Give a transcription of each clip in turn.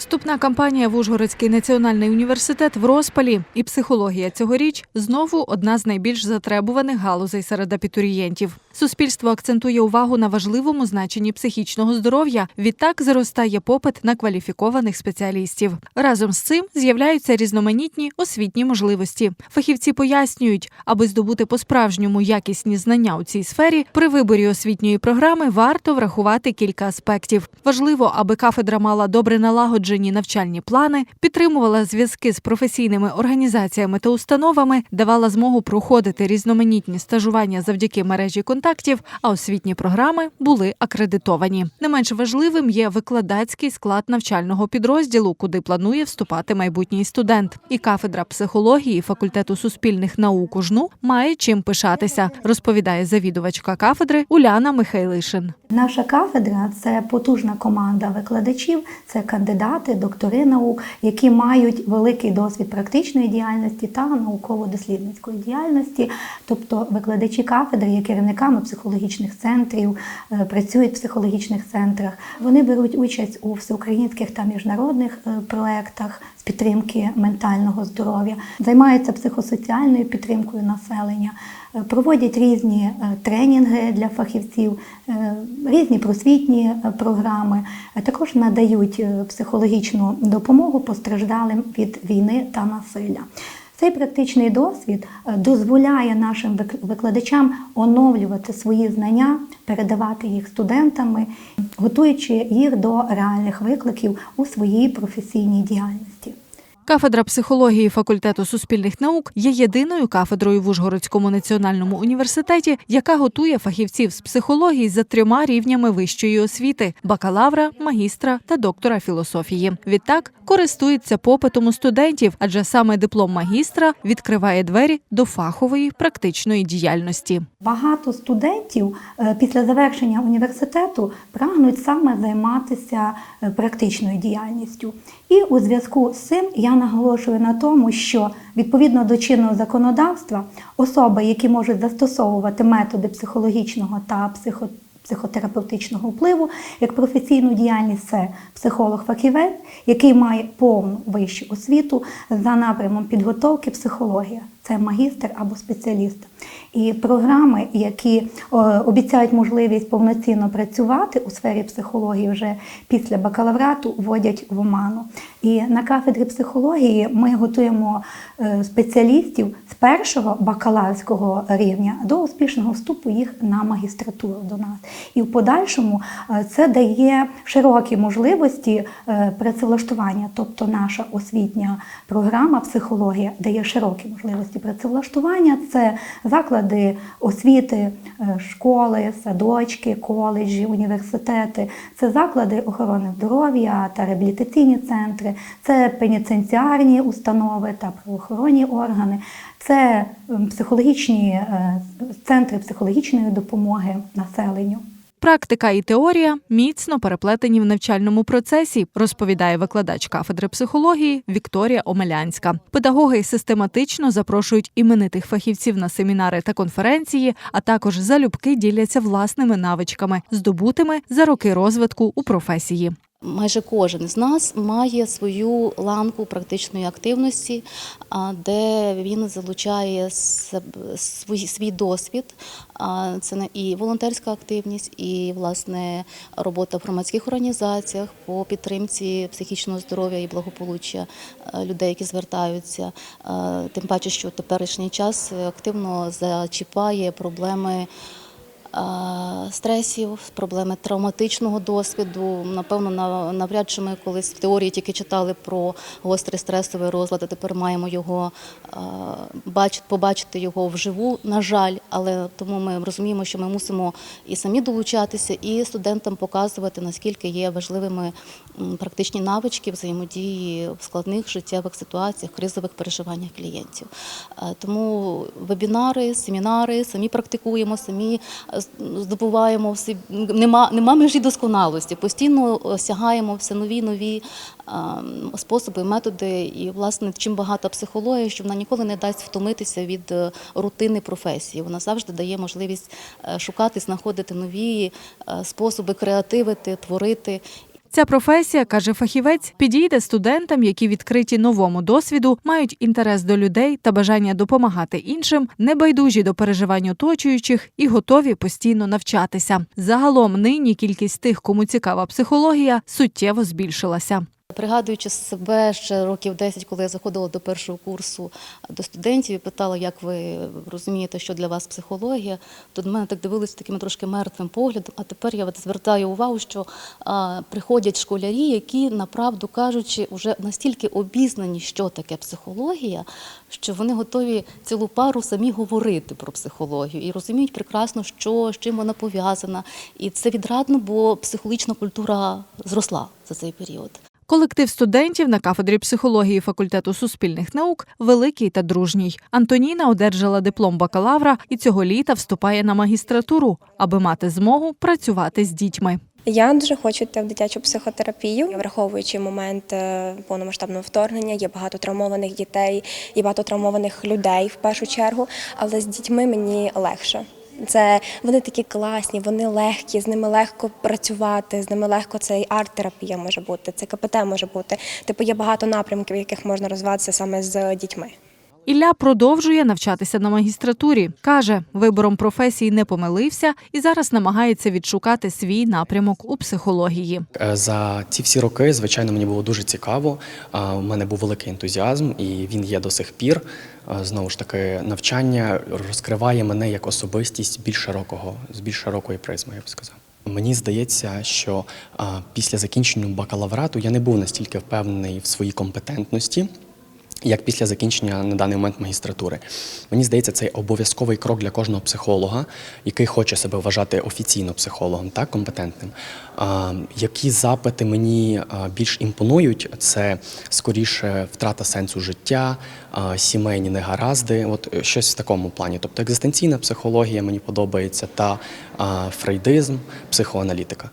Вступна кампанія в Ужгородський національний університет в розпалі, і психологія цьогоріч знову одна з найбільш затребуваних галузей серед абітурієнтів. Суспільство акцентує увагу на важливому значенні психічного здоров'я. Відтак зростає попит на кваліфікованих спеціалістів. Разом з цим з'являються різноманітні освітні можливості. Фахівці пояснюють, аби здобути по-справжньому якісні знання у цій сфері, при виборі освітньої програми варто врахувати кілька аспектів. Важливо, аби кафедра мала добре налагоджені навчальні плани, підтримувала зв'язки з професійними організаціями та установами, давала змогу проходити різноманітні стажування завдяки мережі контактів, а освітні програми були акредитовані. Не менш важливим є викладацький склад навчального підрозділу, куди планує вступати майбутній студент. І кафедра психології факультету суспільних наук УЖНУ має чим пишатися, розповідає завідувачка кафедри Уляна Михайлишин. Наша кафедра це потужна команда викладачів, це кандидати, доктори наук, які мають великий досвід практичної діяльності та науково-дослідницької діяльності. Тобто викладачі кафедри є керівниками психологічних центрів, е, працюють в психологічних центрах. Вони беруть участь у всеукраїнських та міжнародних е, проєктах з підтримки ментального здоров'я, займаються психосоціальною підтримкою населення. Е, Проводять різні е, тренінги для фахівців, е, різні просвітні програми, також надають психологічну допомогу постраждалим від війни та насилля. Цей практичний досвід дозволяє нашим викладачам оновлювати свої знання, передавати їх студентами, готуючи їх до реальних викликів у своїй професійній діяльності. Кафедра психології факультету суспільних наук є єдиною кафедрою в Ужгородському національному університеті, яка готує фахівців з психології за трьома рівнями вищої освіти: бакалавра, магістра та доктора філософії. Відтак користується попитом у студентів, адже саме диплом магістра відкриває двері до фахової практичної діяльності. Багато студентів е, після завершення університету прагнуть саме займатися е, практичною діяльністю. І у зв'язку з цим я наголошую на тому, що відповідно до чинного законодавства особи, які можуть застосовувати методи психологічного та психо психотерапевтичного впливу як професійну діяльність це психолог-фахівець, який має повну вищу освіту за напрямом підготовки психологія. Це магістр або спеціаліст. І програми, які обіцяють можливість повноцінно працювати у сфері психології вже після бакалаврату, вводять в оману. І на кафедрі психології ми готуємо е, спеціалістів з першого бакалаврського рівня до успішного вступу їх на магістратуру до нас. І в подальшому е, це дає широкі можливості е, працевлаштування, тобто наша освітня програма психологія дає широкі можливості працевлаштування. Це заклади освіти, е, школи, садочки, коледжі, університети, це заклади охорони здоров'я та реабілітаційні центри, це пенітенціарні установи та правоохоронні органи, це психологічні е, центри психологічної допомоги населенню. Практика і теорія міцно переплетені в навчальному процесі, розповідає викладач кафедри психології Вікторія Омелянська. Педагоги систематично запрошують іменитих фахівців на семінари та конференції, а також залюбки діляться власними навичками, здобутими за роки розвитку у професії. Майже кожен з нас має свою ланку практичної активності, де він залучає свій, свій досвід. Це і волонтерська активність, і власне робота в громадських організаціях по підтримці психічного здоров'я і благополуччя людей, які звертаються. Тим паче, що теперішній час активно зачіпає проблеми. Е, Стресів, проблеми травматичного досвіду. Напевно, навряд чи ми колись в теорії тільки читали про гострий стресовий розлад, а тепер маємо його е, побачити його вживу, на жаль. Але тому ми розуміємо, що ми мусимо і самі долучатися, і студентам показувати, наскільки є важливими практичні навички взаємодії в складних життєвих ситуаціях, кризових переживаннях клієнтів. Е, Тому вебінари, семінари, самі практикуємо, самі здобуваємо всі. Нема, нема межі досконалості. Постійно осягаємо все нові нові ем, способи, методи. І, власне, чим багата психологія, що вона ніколи не дасть втомитися від е, рутини професії. Вона завжди дає можливість е, шукати, знаходити нові е, способи креативити, творити. Ця професія, каже фахівець, підійде студентам, які відкриті новому досвіду, мають інтерес до людей та бажання допомагати іншим, небайдужі до переживань оточуючих і готові постійно навчатися. Загалом нині кількість тих, кому цікава психологія, суттєво збільшилася. Пригадуючи себе ще років 10, коли я заходила до першого курсу до студентів і питала, як ви розумієте, що для вас психологія, то до мене так дивилися таким трошки мертвим поглядом. А тепер я звертаю увагу, що а, приходять школярі, які, направду кажучи, вже настільки обізнані, що таке психологія, що вони готові цілу пару самі говорити про психологію і розуміють прекрасно, що з чим вона пов'язана. І це відрадно, бо психологічна культура зросла за цей період. Колектив студентів на кафедрі психології факультету суспільних наук великий та дружній. Антоніна одержала диплом бакалавра і цього літа вступає на магістратуру, аби мати змогу працювати з дітьми. Я дуже хочу йти в дитячу психотерапію, враховуючи момент е, повномасштабного вторгнення, є багато травмованих дітей, є багато травмованих людей в першу чергу, але з дітьми мені легше. Це вони такі класні, вони легкі, з ними легко працювати, з ними легко це і арт-терапія може бути, це КПТ може бути. Типу є багато напрямків, в яких можна розвиватися саме з дітьми. Ілля продовжує навчатися на магістратурі. Каже, вибором професії не помилився і зараз намагається відшукати свій напрямок у психології. Е, За ці всі роки, звичайно, мені було дуже цікаво. У мене був великий ентузіазм, і він є до сих пір. Знову ж таки, навчання розкриває мене як особистість більш широкого, з більш широкої призми, я б сказав. Мені здається, що після закінчення бакалаврату я не був настільки впевнений в своїй компетентності. Як після закінчення на даний момент магістратури. Мені здається, це обов'язковий крок для кожного психолога, який хоче себе вважати офіційно психологом, так, компетентним. А, які запити мені більш імпонують, це скоріше втрата сенсу життя, а, сімейні негаразди, от е, щось в такому плані. Тобто екзистенційна психологія мені подобається та а, фрейдизм, психоаналітика.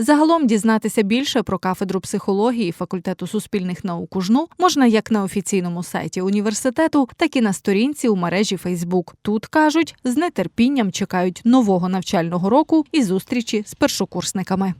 Загалом дізнатися більше про кафедру психології факультету суспільних наук УЖНУ можна як на офіційному сайті університету, так і на сторінці у мережі Фейсбук. Тут кажуть, з нетерпінням чекають нового навчального року і зустрічі з першокурсниками.